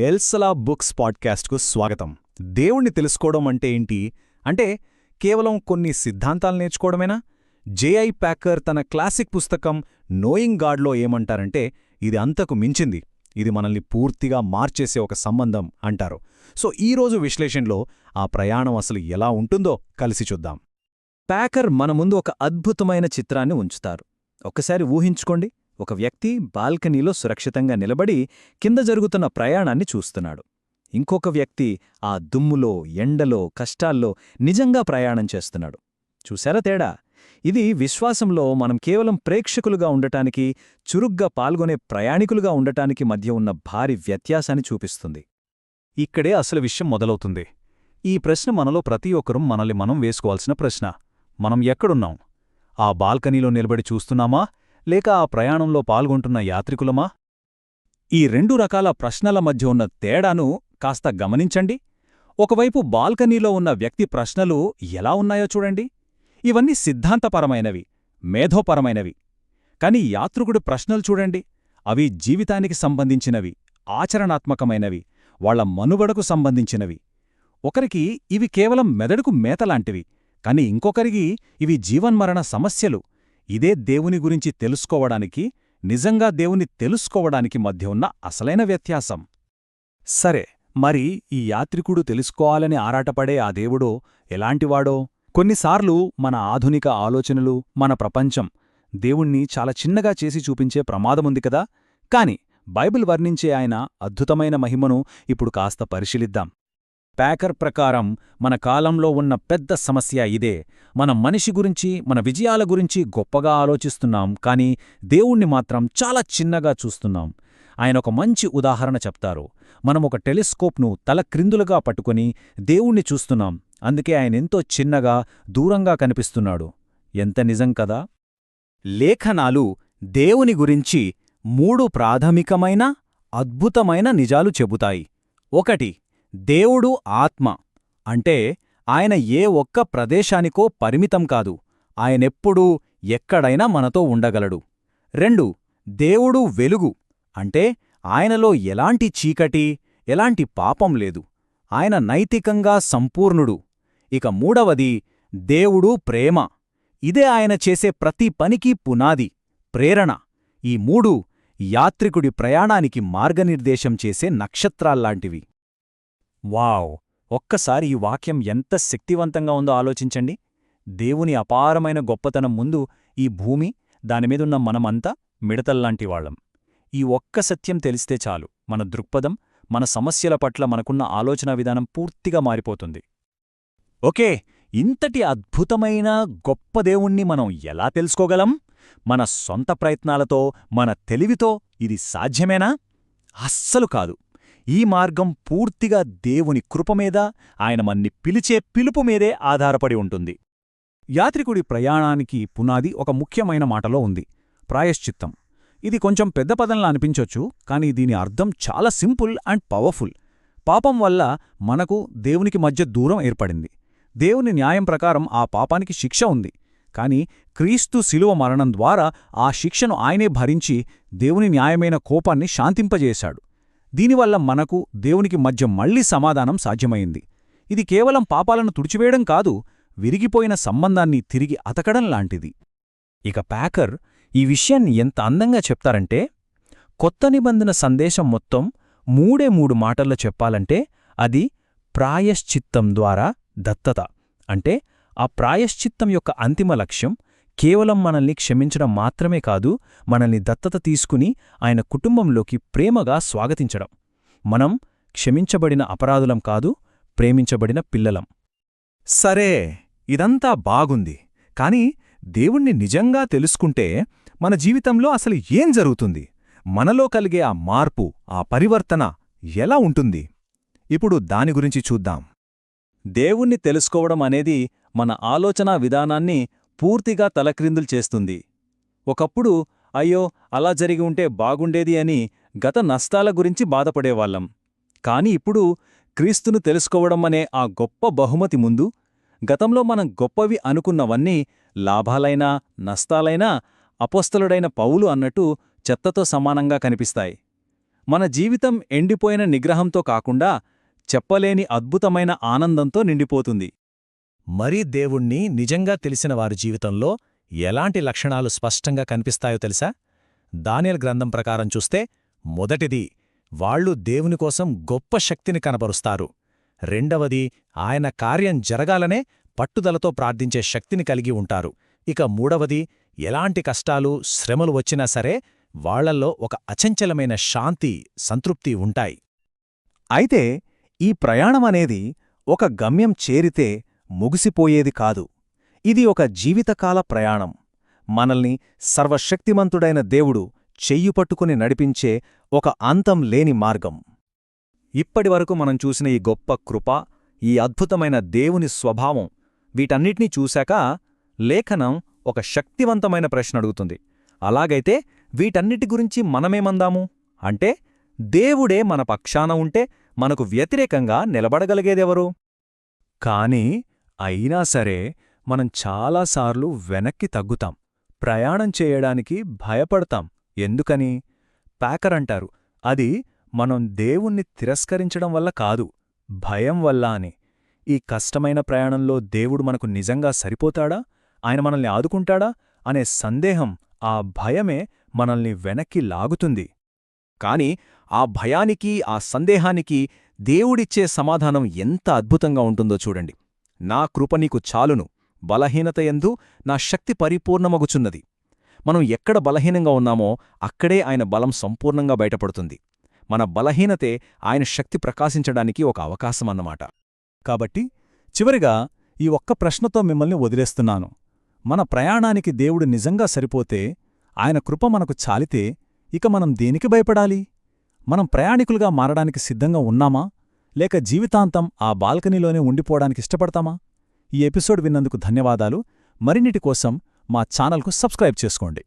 ఎల్సలా books పాడ్కాస్ట్కు స్వాగతం. దేవుణ్ణి తెలుసుకోవడం అంటే ఏంటి? అంటే కేవలం కొన్ని సిద్ధాంతాలు నేర్చుకోవడమేనా? జేఐ ప్యాకర్ తన క్లాసిక్ పుస్తకం నోయింగ్ గాడ్లో ఏమంటారంటే ఇది అంతకు మించింది. ఇది మనల్ని పూర్తిగా మార్చేసే ఒక సంబంధం అంటారు. సో ఈరోజు విశ్లేషణలో ఆ ప్రయాణం అసలు ఎలా ఉంటుందో కలిసి చూద్దాం. ప్యాకర్ మన ముందు ఒక అద్భుతమైన చిత్రాన్ని ఉంచుతారు. ఒక్కసారి ఊహించుకోండి. ఒక వ్యక్తి బాల్కనీలో సురక్షితంగా నిలబడి కింద జరుగుతున్న ప్రయాణాన్ని చూస్తున్నాడు. ఇంకొక వ్యక్తి ఆ దుమ్ములో ఎండలో కష్టాల్లో నిజంగా ప్రయాణం చేస్తున్నాడు. చూశారా తేడా? ఇది విశ్వాసంలో మనం కేవలం ప్రేక్షకులుగా ఉండటానికి చురుగ్గా పాల్గొనే ప్రయాణికులుగా ఉండటానికి మధ్య ఉన్న భారీ వ్యత్యాసాన్ని చూపిస్తుంది. ఇక్కడే అసలు విషయం మొదలవుతుంది. ఈ ప్రశ్న మనలో ప్రతి ఒక్కరూ మనల్ని మనం వేసుకోవాల్సిన ప్రశ్న. మనం ఎక్కడున్నాం? ఆ బాల్కనీలో నిలబడి చూస్తున్నామా? లేక ఆ ప్రయాణంలో పాల్గొంటున్న యాత్రికులమా? ఈ రెండు రకాల ప్రశ్నల మధ్య ఉన్న తేడాను కాస్త గమనించండి. ఒకవైపు బాల్కనీలో ఉన్న వ్యక్తి ప్రశ్నలు ఎలా ఉన్నాయో చూడండి. ఇవన్నీ సిద్ధాంతపరమైనవి మేధోపరమైనవి. కాని యాత్రికుడి ప్రశ్నలు చూడండి. అవి జీవితానికి సంబంధించినవి ఆచరణాత్మకమైనవి వాళ్ళ మనుగడకు సంబంధించినవి. ఒకరికి ఇవి కేవలం మెదడుకు మేతలాంటివి కాని ఇంకొకరికి ఇవి జీవన్మరణ సమస్యలు. ఇదే దేవుని గురించి తెలుసుకోవడానికి నిజంగా దేవుని తెలుసుకోవడానికి మధ్య ఉన్న అసలైన వ్యత్యాసం. సరే మరి ఈ యాత్రికుడు తెలుసుకోవాలని ఆరాటపడే ఆ దేవుడో ఎలాంటివాడో? కొన్నిసార్లు మన ఆధునిక ఆలోచనలు మన ప్రపంచం దేవుణ్ణి చాలా చిన్నగా చేసి చూపించే ప్రమాదముంది కదా? కాని బైబిల్ వర్ణించే ఆయన అద్భుతమైన మహిమను ఇప్పుడు కాస్త పరిశీలిద్దాం. ప్యాకర్ ప్రకారం మన కాలంలో ఉన్న పెద్ద సమస్య ఇదే. మన మనిషి గురించి మన విజయాల గురించి గొప్పగా ఆలోచిస్తున్నాం కాని దేవుణ్ణి మాత్రం చాలా చిన్నగా చూస్తున్నాం. ఆయన ఒక మంచి ఉదాహరణ చెప్తారు. మనం ఒక టెలిస్కోప్ను తల క్రిందులుగా పట్టుకుని దేవుణ్ణి చూస్తున్నాం. అందుకే ఆయనెంతో చిన్నగా దూరంగా కనిపిస్తున్నాడు. ఎంత నిజం కదా! లేఖనాలు దేవుని గురించి మూడు ప్రాథమికమైన అద్భుతమైన నిజాలు చెబుతాయి. ఒకటి దేవుడు ఆత్మ అంటే ఆయన ఏ ఒక్క ప్రదేశానికో పరిమితం కాదు. ఆయనెప్పుడూ ఎక్కడైనా మనతో ఉండగలడు. రెండు దేవుడు వెలుగు అంటే ఆయనలో ఎలాంటి చీకటి ఎలాంటి పాపం లేదు. ఆయన నైతికంగా సంపూర్ణుడు. ఇక మూడవది దేవుడు ప్రేమ. ఇదే ఆయన చేసే ప్రతి పనికి పునాది ప్రేరణ. ఈ మూడు యాత్రికుడి ప్రయాణానికి మార్గనిర్దేశం చేసే నక్షత్రాల్లాంటివి. వావ్! ఒక్కసారి ఈ వాక్యం ఎంత శక్తివంతంగా ఉందో ఆలోచించండి. దేవుని అపారమైన గొప్పతనం ముందు ఈ భూమి దానిమీదున్న మనమంతా మిడతల్లాంటివాళ్ళం ఈ ఒక్క సత్యం తెలిస్తే చాలు మన దృక్పథం మన సమస్యల పట్ల మనకున్న ఆలోచన విధానం పూర్తిగా మారిపోతుంది. ఓకే ఇంతటి అద్భుతమైన గొప్ప దేవుణ్ణి మనం ఎలా తెలుసుకోగలం? మన సొంత ప్రయత్నాలతో మన తెలివితో ఇది సాధ్యమేనా? అస్సలు కాదు. ఈ మార్గం పూర్తిగా దేవుని కృపమీద ఆయన మన్ని పిలిచే పిలుపు మీదే ఆధారపడి ఉంటుంది. యాత్రికుడి ప్రయాణానికి పునాది ఒక ముఖ్యమైన మాటలో ఉంది. ప్రాయశ్చిత్తం. ఇది కొంచెం పెద్ద పదంలా అనిపించొచ్చు కానీ దీని అర్థం చాలా సింపుల్ అండ్ పవర్ఫుల్. పాపం వల్ల మనకు దేవునికి మధ్య దూరం ఏర్పడింది. దేవుని న్యాయం ప్రకారం ఆ పాపానికి శిక్ష ఉంది. కాని క్రీస్తు శిలువ మరణం ద్వారా ఆ శిక్షను ఆయనే భరించి దేవుని న్యాయమైన కోపాన్ని శాంతింపజేశాడు. దీనివల్ల మనకు దేవునికి మధ్య మళ్ళీ సమాధానం సాధ్యమైంది. ఇది కేవలం పాపాలను తుడిచివేయడం కాదు విరిగిపోయిన సంబంధాన్ని తిరిగి అతకడం లాంటిది. ఇక ప్యాకర్ ఈ విషయాన్ని ఎంత అందంగా చెప్తారంటే కొత్త నిబంధన సందేశం మొత్తం మూడే మూడు మాటల్లో చెప్పాలంటే అది ప్రాయశ్చిత్తం ద్వారా దత్తత. అంటే ఆ ప్రాయశ్చిత్తం యొక్క అంతిమ లక్ష్యం కేవలం మనల్ని క్షమించడం మాత్రమే కాదు మనల్ని దత్తత తీసుకుని ఆయన కుటుంబంలోకి ప్రేమగా స్వాగతించడం. మనం క్షమించబడిన అపరాధులం కాదు ప్రేమించబడిన పిల్లలం. సరే ఇదంతా బాగుంది. కాని దేవుణ్ణి నిజంగా తెలుసుకుంటే మన జీవితంలో అసలు ఏం జరుగుతుంది? మనలో కలిగే ఆ మార్పు ఆ పరివర్తన ఎలా ఉంటుంది? ఇప్పుడు దాని గురించి చూద్దాం. దేవుణ్ణి తెలుసుకోవడం అనేది మన ఆలోచనా విధానాన్ని పూర్తిగా తలక్రిందులు చేస్తుంది. ఒకప్పుడు అయ్యో అలా జరిగి ఉంటే బాగుండేది అని గత నష్టాల గురించి బాధపడేవాళ్ళం కాని ఇప్పుడు క్రీస్తును తెలుసుకోవడం అనే ఆ గొప్ప బహుమతి ముందు గతంలో మనం గొప్పవి అనుకున్నవన్నీ లాభాలైనా నష్టాలైనా అపోస్తలుడైన పౌలు అన్నట్టు చెత్తతో సమానంగా కనిపిస్తాయి. మన జీవితం ఎండిపోయిన నిగ్రహంతో కాకుండా చెప్పలేని అద్భుతమైన ఆనందంతో నిండిపోతుంది. మరీ దేవుణ్ణి నిజంగా తెలిసిన వారి జీవితంలో ఎలాంటి లక్షణాలు స్పష్టంగా కనిపిస్తాయో తెలుసా? దానియల్ గ్రంథం ప్రకారం చూస్తే మొదటిది వాళ్ళు దేవుని కోసం గొప్ప శక్తిని కనబరుస్తారు. రెండవది ఆయన కార్యం జరగాలనే పట్టుదలతో ప్రార్థించే శక్తిని కలిగి ఉంటారు. ఇక మూడవది ఎలాంటి కష్టాలు శ్రమలు వచ్చినా సరే వాళ్ళల్లో ఒక అచంచలమైన శాంతి సంతృప్తి ఉంటాయి. అయితే ఈ ప్రయాణమనేది ఒక గమ్యం చేరితే ముగిసిపోయేది కాదు. ఇది ఒక జీవితకాల ప్రయాణం. మనల్ని సర్వశక్తిమంతుడైన దేవుడు చెయ్యి పట్టుకుని నడిపించే ఒక అంతం లేని మార్గం. ఇప్పటివరకు మనం చూసిన ఈ గొప్ప కృప ఈ అద్భుతమైన దేవుని స్వభావం వీటన్నిటినీ చూశాక లేఖనం ఒక శక్తివంతమైన ప్రశ్న అడుగుతుంది. అలాగైతే వీటన్నిటి గురించి మనమేమందాము? అంటే దేవుడే మన పక్షాన ఉంటే మనకు వ్యతిరేకంగా నిలబడగలిగేదెవరు? కాని అయినా సరే మనం చాలాసార్లు వెనక్కి తగ్గుతాం. ప్రయాణం చేయడానికి భయపడతాం. ఎందుకని? ప్యాకర్ అంటారు. అది మనం దేవుణ్ణి తిరస్కరించడం వల్ల కాదు భయం వల్ల అని. ఈ కష్టమైన ప్రయాణంలో దేవుడు మనకు నిజంగా సరిపోతాడా? ఆయన మనల్ని ఆదుకుంటాడా? అనే సందేహం ఆ భయమే మనల్ని వెనక్కి లాగుతుంది. కాని ఆ భయానికి ఆ సందేహానికి దేవుడిచ్చే సమాధానం ఎంత అద్భుతంగా ఉంటుందో చూడండి. నా కృప నీకు చాలును. బలహీనతయందు నా శక్తి పరిపూర్ణమగుచున్నది. మనం ఎక్కడ బలహీనంగా ఉన్నామో అక్కడే ఆయన బలం సంపూర్ణంగా బయటపడుతుంది. మన బలహీనతే ఆయన శక్తి ప్రకాశించడానికి ఒక అవకాశమన్నమాట. కాబట్టి చివరిగా ఈ ఒక్క ప్రశ్నతో మిమ్మల్ని వదిలేస్తున్నాను. మన ప్రయాణానికి దేవుడు నిజంగా సరిపోతే ఆయన కృప మనకు చాలితే ఇక మనం దేనికి భయపడాలి? మనం ప్రయాణికులుగా మారడానికి సిద్ధంగా ఉన్నామా? లేక జీవితాంతం ఆ బాల్కనీలోనే ఉండిపోవడానికి ఇష్టపడతామా? ఈ ఎపిసోడ్ విన్నందుకు ధన్యవాదాలు. మరిన్నిటి కోసం మా ఛానల్కు సబ్స్క్రైబ్ చేసుకోండి.